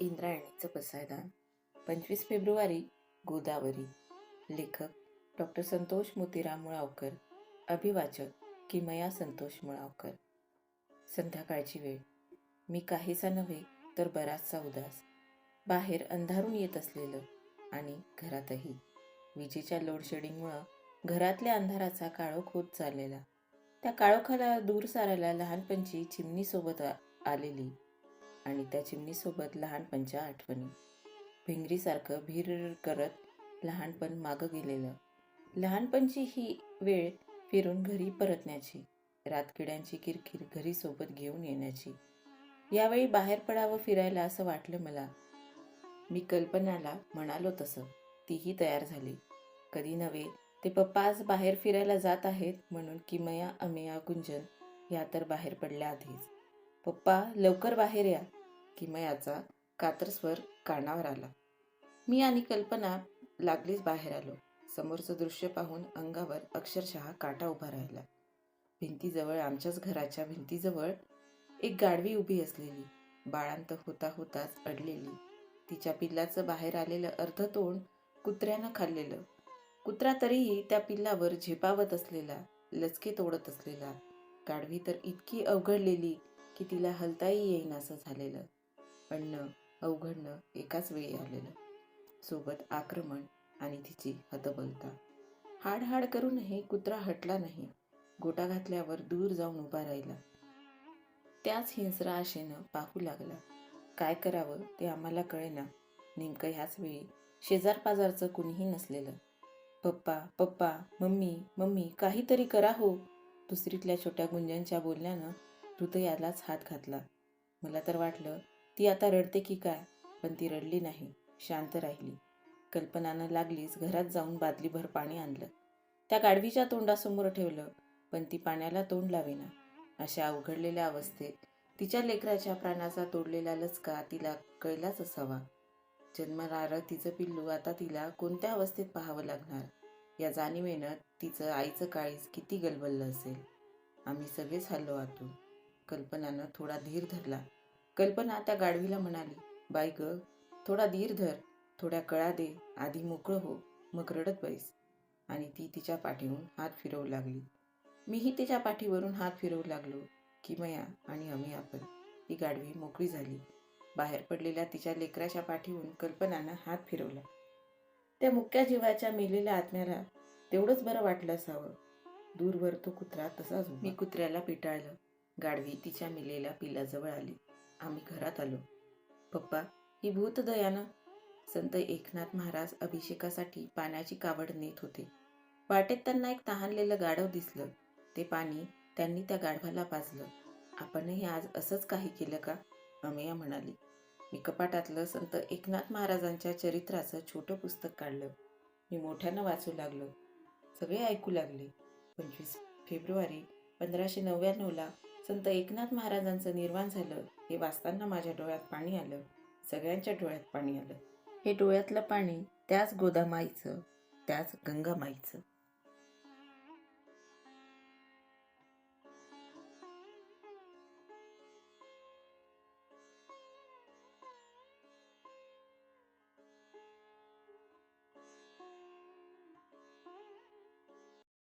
इंद्रायणीचं पसायदान पंचवीस फेब्रुवारी गोदावरी. लेखक डॉक्टर संतोष मोतीराम मुळावकर. अभिवाचक किमया संतोष मुळावकर. संध्याकाळची वेळ. मी काहीसा नव्हे तर बराचसा उदास. बाहेर अंधारून येत असलेलं आणि घरातही. विजेच्या लोडशेडिंगमुळं घरातल्या अंधाराचा काळोख होत चाललेला. त्या काळोखाला दूर सारायला लहानपणची चिमणीसोबत आलेली. त्या चिमणीसोबत लहानपणच्या आठवणी. भिंगरीसारखं भीर करत लहानपण मागं गेलेलं. लहानपणची ही वेळ फिरून घरी परतण्याची रातकिड्यांची किरकिर घरी सोबत घेऊन येण्याची. यावेळी बाहेर पडावं फिरायला असं वाटलं मला. मी कल्पनाला म्हणालो तसं तीही तयार झाली. कधी नव्हे ते पप्पा आज बाहेर फिरायला जात आहेत म्हणून किमया अमेया गुंजन या तर बाहेर पडल्या आधीच. पप्पा लवकर बाहेर या. किमयाचा कातरस्वर कानावर आला. मी आणि कल्पना लागलीच बाहेर आलो. समोरचं दृश्य पाहून अंगावर अक्षरशः काटा उभा राहिला. भिंतीजवळ आमच्याच घराच्या भिंतीजवळ एक गाडवी उभी असलेली बाळांत होता होताच अडलेली तिच्या पिल्लाचं बाहेर आलेलं अर्ध तोंड कुत्र्यानं खाल्लेलं. कुत्रा तरीही त्या पिल्लावर झेपावत असलेला लचके तोडत असलेला गाढवी तर इतकी अवघडलेली की तिला हलताही येईन असं झालेलं. अन्न अवघडणं एकाच वेळी आलेलं. सोबत आक्रमण आणि तिची हतबलता. हाड हाड करूनही कुत्रा हटला नाही. गोटा घातल्यावर दूर जाऊन उभा राहिला. त्याच हिंसरा आशेनं पाहू लागला. काय करावं ते आम्हाला कळेना. नेमकं ह्याच वेळी शेजार पाजारचं कुणीही नसलेलं. पप्पा पप्पा मम्मी मम्मी काहीतरी करा हो. दुसरीतल्या छोट्या गुंजनच्या बोलण्यानं हृदयालाच हात घातला. मला तर वाटलं ती आता रडते की काय? पण ती रडली नाही शांत राहिली. कल्पनानं लागलीच घरात जाऊन बादलीभर पाणी आणलं. त्या गाढवीच्या तोंडासमोर ठेवलं पण ती पाण्याला तोंड लावेना. अशा अवघडलेल्या अवस्थेत तिच्या लेकराच्या प्राणाचा तोडलेला लचका तिला कळलाच असावा. जन्मणारं तिचं पिल्लू आता तिला कोणत्या अवस्थेत पाहावं लागणार? या जाणीवेनं तिचं आईचं काळीज किती गलबललं असेल? आम्ही सगळेच हल्लो आतून. कल्पनानं थोडा धीर धरला. कल्पना त्या गाढवीला म्हणाली बाई ग थोडा धीर धर थोड्या कळा दे आधी मोकळं हो मग रडत बैस. आणि ती तिच्या पाठीहून हात फिरवू लागली. मीही तिच्या पाठीवरून हात फिरवू लागलो किमया आणि आम्ही आपण ती गाढवी मोकळी झाली. बाहेर पडलेल्या तिच्या लेकराच्या पाठीहून कल्पनानं हात फिरवला. त्या मुक्या जीवाच्या मेलेल्या आत्म्याला तेवढंच बरं वाटलं असावं. दूरवर तो कुत्रा तसाच मी कुत्र्याला पिटाळलं. गाढवी तिच्या मेलेल्या पिलाजवळ आली. आम्ही घरात आलो. पप्पा ही भूतदयानं संत एकनाथ महाराज अभिषेकासाठी पाण्याची कावड नेत होते. वाटेत त्यांना एक तहानलेलं गाढव दिसलं. ते पाणी त्यांनी त्या गाढवाला पाजलं. आपणही आज असंच काही केलं का? अमेया म्हणाली. मी कपाटातलं संत एकनाथ महाराजांच्या चरित्राचं छोटं पुस्तक काढलं. मी मोठ्यानं वाचू लागलो. सगळे ऐकू लागले. पंचवीस फेब्रुवारी पंधराशे नव्याण्णवला संत एकनाथ महाराजांचं निर्माण झालं हे वाचताना माझ्या डोळ्यात पाणी आलं सगळ्यांच्या डोळ्यात पाणी आलं. हे डोळ्यातलं पाणी त्याच गोदामाईचं त्याच गंगामाईचं.